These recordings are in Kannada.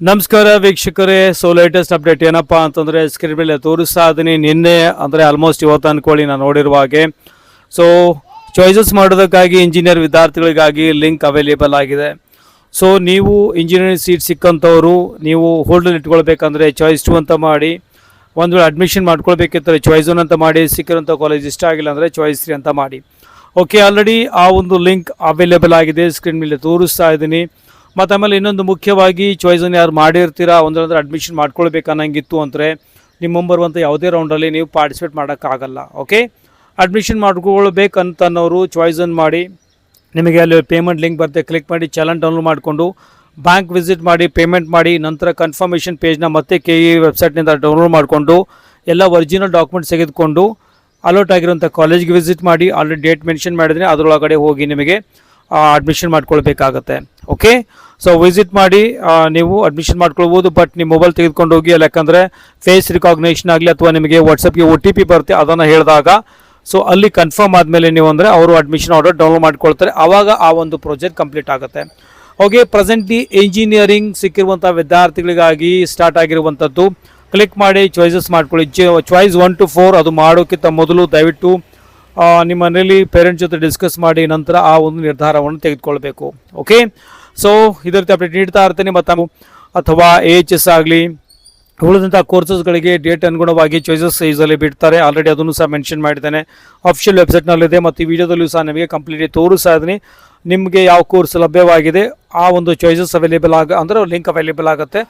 ನಮಸ್ಕಾರ ವೀಕ್ಷಕರೇ ಸೊ ಲೇಟೆಸ್ಟ್ ಅಪ್ಡೇಟ್ ಏನಪ್ಪ ಅಂತಂದರೆ ಸ್ಕ್ರೀನ್ ಮೇಲೆ ತೋರಿಸ್ತಾ ಇದ್ದೀನಿ. ನಿನ್ನೆ ಅಂದರೆ ಆಲ್ಮೋಸ್ಟ್ ಇವತ್ತು ಅಂದ್ಕೊಳ್ಳಿ ನಾನು ನೋಡಿರುವ ಹಾಗೆ. ಸೊ ಚಾಯ್ಸಸ್ ಮಾಡೋದಕ್ಕಾಗಿ ಇಂಜಿನಿಯರ್ ವಿದ್ಯಾರ್ಥಿಗಳಿಗಾಗಿ ಲಿಂಕ್ ಅವೈಲೇಬಲ್ ಆಗಿದೆ. ಸೊ ನೀವು ಇಂಜಿನಿಯರಿಂಗ್ ಸೀಟ್ ಸಿಕ್ಕಂಥವ್ರು, ನೀವು ಹೋಲ್ಡಲ್ಲಿ ಇಟ್ಕೊಳ್ಬೇಕಂದ್ರೆ ಚಾಯ್ಸ್ ಟು ಅಂತ ಮಾಡಿ. ಒಂದು ವೇಳೆ ಅಡ್ಮಿಷನ್ ಮಾಡ್ಕೊಳ್ಬೇಕಿದ್ರೆ ಚಾಯ್ಸ್ ಒನ್ ಅಂತ ಮಾಡಿ. ಸಿಕ್ಕಿರೋಂಥ ಕಾಲೇಜ್ ಇಷ್ಟ ಆಗಿಲ್ಲ ಅಂದರೆ ಚಾಯ್ಸ್ ತ್ರೀ ಅಂತ ಮಾಡಿ. ಓಕೆ ಆಲ್ರೆಡಿ ಆ ಒಂದು ಲಿಂಕ್ ಅವೈಲೇಬಲ್ ಆಗಿದೆ. ಸ್ಕ್ರೀನ್ ಮೇಲೆ ತೋರಿಸ್ತಾ ಇದ್ದೀನಿ. ಮತ್ತು ಆಮೇಲೆ ಇನ್ನೊಂದು ಮುಖ್ಯವಾಗಿ ಚಾಯ್ಸನ್ನು ಯಾರು ಮಾಡಿರ್ತೀರಾ, ಒಂದರಂದ್ರೆ ಅಡ್ಮಿಷನ್ ಮಾಡ್ಕೊಳ್ಬೇಕನ್ನಂಗಿತ್ತು ಅಂದರೆ ನಿಮ್ಮ ಮುಂಬರುವಂಥ ಯಾವುದೇ ರೌಂಡಲ್ಲಿ ನೀವು ಪಾರ್ಟಿಸಿಪೇಟ್ ಮಾಡೋಕ್ಕಾಗಲ್ಲ ಓಕೆ ಅಡ್ಮಿಷನ್ ಮಾಡ್ಕೊಳ್ಬೇಕಂತ ಅನ್ನೋರು ಚಾಯ್ಸನ್ನು ಮಾಡಿ, ನಿಮಗೆ ಅಲ್ಲಿ ಪೇಮೆಂಟ್ ಲಿಂಕ್ ಬರುತ್ತೆ ಕ್ಲಿಕ್ ಮಾಡಿ ಚಲನ್ ಡೌನ್ಲೋಡ್ ಮಾಡಿಕೊಂಡು ಬ್ಯಾಂಕ್ ವಿಸಿಟ್ ಮಾಡಿ ಪೇಮೆಂಟ್ ಮಾಡಿ, ನಂತರ ಕನ್ಫರ್ಮೇಷನ್ ಪೇಜ್ನ ಮತ್ತೆ ಕೆ ಇ ವೆಬ್ಸೈಟ್ನಿಂದ ಡೌನ್ಲೋಡ್ ಮಾಡಿಕೊಂಡು ಎಲ್ಲ ಒರಿಜಿನಲ್ ಡಾಕ್ಯುಮೆಂಟ್ಸ್ ತೆಗೆದುಕೊಂಡು ಅಲೋಟ್ ಆಗಿರುವಂಥ ಕಾಲೇಜ್ಗೆ ವಿಸಿಟ್ ಮಾಡಿ ಆಲ್ರೆಡಿ ಡೇಟ್ ಮೆನ್ಷನ್ ಮಾಡಿದರೆ ಅದರೊಳಗಡೆ ಹೋಗಿ ನಿಮಗೆ ಅಡ್ಮಿಷನ್ ಮಾಡ್ಕೊಳ್ಬೇಕಾಗತ್ತೆ. ಓಕೆ ಸೊ ವಿಸಿಟ್ ಮಾಡಿ ನೀವು ಅಡ್ಮಿಷನ್ ಮಾಡ್ಕೊಳ್ಬೋದು ಬಟ್ ನಿಮ್ಮ ಮೊಬೈಲ್ ತೆಗೆದುಕೊಂಡು ಹೋಗಿ ಯಾಕಂದರೆ ಫೇಸ್ ರಿಕಾಗ್ನೇಷನ್ ಆಗಲಿ ಅಥವಾ ನಿಮಗೆ ವಾಟ್ಸಪ್ಗೆ ಒ ಟಿ ಪಿ ಬರುತ್ತೆ, ಅದನ್ನು ಹೇಳಿದಾಗ ಸೊ ಅಲ್ಲಿ ಕನ್ಫರ್ಮ್ ಆದಮೇಲೆ ನೀವು ಅಂದರೆ ಅವರು ಅಡ್ಮಿಷನ್ ಆರ್ಡರ್ ಡೌನ್ಲೋಡ್ ಮಾಡ್ಕೊಳ್ತಾರೆ. ಆವಾಗ ಆ ಒಂದು ಪ್ರಾಜೆಕ್ಟ್ ಕಂಪ್ಲೀಟ್ ಆಗುತ್ತೆ. ಓಕೆ ಪ್ರೆಸೆಂಟ್ಲಿ ಇಂಜಿನಿಯರಿಂಗ್ ಸಿಕ್ಕಿರುವಂಥ ವಿದ್ಯಾರ್ಥಿಗಳಿಗಾಗಿ ಸ್ಟಾರ್ಟ್ ಆಗಿರುವಂಥದ್ದು. ಕ್ಲಿಕ್ ಮಾಡಿ ಚಾಯ್ಸಸ್ ಮಾಡ್ಕೊಳ್ಳಿ. ಚಾಯ್ಸ್ ಒನ್ ಟು ಫೋರ್ ಅದು ಮಾಡೋಕ್ಕಿಂತ ಮೊದಲು ದಯವಿಟ್ಟು ನಿಮ್ಮ ಮನೆಯಲ್ಲಿ ಪೇರೆಂಟ್ಸ್ ಜೊತೆ ಡಿಸ್ಕಸ್ ಮಾಡಿ ನಂತರ ಆ ಒಂದು ನಿರ್ಧಾರವನ್ನು ತೆಗೆದುಕೊಳ್ಬೇಕು. ಓಕೆ ಸೊ ಇದೇ ರೀತಿ ಅಪ್ಡೇಟ್ ನೀಡ್ತಾ ಇರ್ತೇನೆ. ಮತ್ತು ಅಥವಾ ಎ ಎಚ್ ಎಸ್ ಆಗಲಿ ಉಳಿದಂಥ ಕೋರ್ಸಸ್ಗಳಿಗೆ ಡೇಟ್ ಅನುಗುಣವಾಗಿ ಚಾಯ್ಸಸ್ ಸೈಜಲ್ಲಿ ಬಿಡ್ತಾರೆ. ಆಲ್ರೆಡಿ ಅದನ್ನು ಸಹ ಮೆನ್ಷನ್ ಮಾಡಿದ್ದೇನೆ. ಅಫಿಷಿಯಲ್ ವೆಬ್ಸೈಟ್ನಲ್ಲಿದೆ ಮತ್ತು ಈ ವಿಡಿಯೋದಲ್ಲೂ ಸಹ ನಿಮಗೆ ಕಂಪ್ಲೀಟ್ ತೋರಿಸ್ತಾ ಇದ್ದೀನಿ. ನಿಮಗೆ ಯಾವ ಕೋರ್ಸ್ ಲಭ್ಯವಾಗಿದೆ, ಆ ಒಂದು ಚಾಯ್ಸಸ್ ಅವೈಲೇಬಲ್ ಆಗ, ಅಂದರೆ ಲಿಂಕ್ ಅವೈಲೇಬಲ್ ಆಗುತ್ತೆ.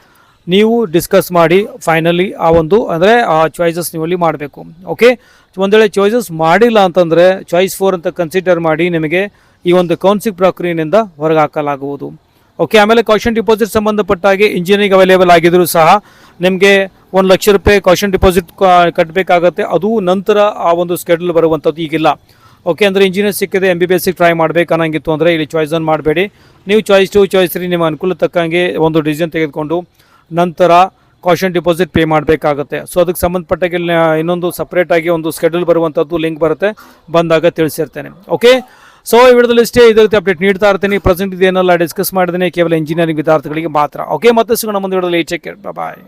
ನೀವು ಡಿಸ್ಕಸ್ ಮಾಡಿ ಫೈನಲಿ ಆ ಒಂದು, ಅಂದರೆ ಆ ಚಾಯ್ಸಸ್ ನೀವು ಮಾಡಬೇಕು. ಓಕೆ ಒಂದು ವೇಳೆ ಚಾಯ್ಸಸ್ ಮಾಡಿಲ್ಲ ಅಂತಂದರೆ ಚಾಯ್ಸ್ ಫೋರ್ ಅಂತ ಕನ್ಸಿಡರ್ ಮಾಡಿ ನಿಮಗೆ ಈ ಒಂದು ಕೌನ್ಸಿಲ್ ಪ್ರಕ್ರಿಯೆಯಿಂದ ಹೊರಗೆ ಹಾಕಲಾಗುವುದು ಓಕೆ ಆಮೇಲೆ ಕಾಷನ್ ಡಿಪಾಸಿಟ್ ಸಂಬಂಧಪಟ್ಟಾಗಿ ಇಂಜಿನಿಯರಿಂಗ್ ಅವೈಲೇಬಲ್ ಆಗಿದ್ದರೂ ಸಹ ನಿಮಗೆ ಒಂದು ಲಕ್ಷ ರೂಪಾಯಿ ಕಾಷನ್ ಡಿಪಾಸಿಟ್ ಕಟ್ಟಬೇಕಾಗತ್ತೆ ಅದು ನಂತರ ಆ ಒಂದು ಸ್ಕೆಡ್ಯೂಲ್ ಬರುವಂಥದ್ದು ಈಗಿಲ್ಲ. ಓಕೆ ಅಂದರೆ ಇಂಜಿನಿಯರ್ ಸಿಕ್ಕಿದೆ ಎಂ ಬಿ ಬಿ ಎಸ್ಸಿಗೆ ಟ್ರೈ ಮಾಡಬೇಕು ಅನ್ನಂಗಿತ್ತು ಅಂದರೆ ಇಲ್ಲಿ ಚಾಯ್ಸ್ ಒನ್ ಮಾಡಬೇಡಿ. ನೀವು ಚಾಯ್ಸ್ ಟು ಚಾಯ್ಸ್ ತ್ರೀ ನಿಮ್ಮ ಅನುಕೂಲ ತಕ್ಕಂಗೆ ಒಂದು ಡಿಸಿಷನ್ ತೆಗೆದುಕೊಂಡು ನಂತರ ಕಾಷನ್ ಡಿಪಾಸಿಟ್ ಪೇ ಮಾಡಬೇಕಾಗುತ್ತೆ. ಸೊ ಅದಕ್ಕೆ ಸಂಬಂಧಪಟ್ಟಾಗಿ ಇನ್ನೊಂದು ಸಪ್ರೇಟಾಗಿ ಒಂದು ಸ್ಕೆಡ್ಯೂಲ್ ಬರುವಂಥದ್ದು ಲಿಂಕ್ ಬರುತ್ತೆ. ಬಂದಾಗ ತಿಳಿಸಿರ್ತೇನೆ. ಓಕೆ ಸೊ ಈ ವಿಡಿಯೋದಲ್ಲಿ ಇಷ್ಟೇ ರೀತಿ ಅಪ್ಡೇಟ್ ನೀಡ್ತಾ ಇರ್ತೀನಿ. ಪ್ರೆಸೆಂಟ್ ಇದೇನೆಲ್ಲ ಡಿಸ್ಕಸ್ ಮಾಡಿದ್ದೀನಿ ಕೇವಲ ಇಂಜಿನಿಯರಿಂಗ್ ವಿದ್ಯಾರ್ಥಿಗಳಿಗೆ ಮಾತ್ರ. ಓಕೆ ಮತ್ತೆ ಸಿಗೋಣ ಮುಂದೆ ವಿಡಿಯೋದಲ್ಲಿ. ಚೆಕ್ ಬಾಯ್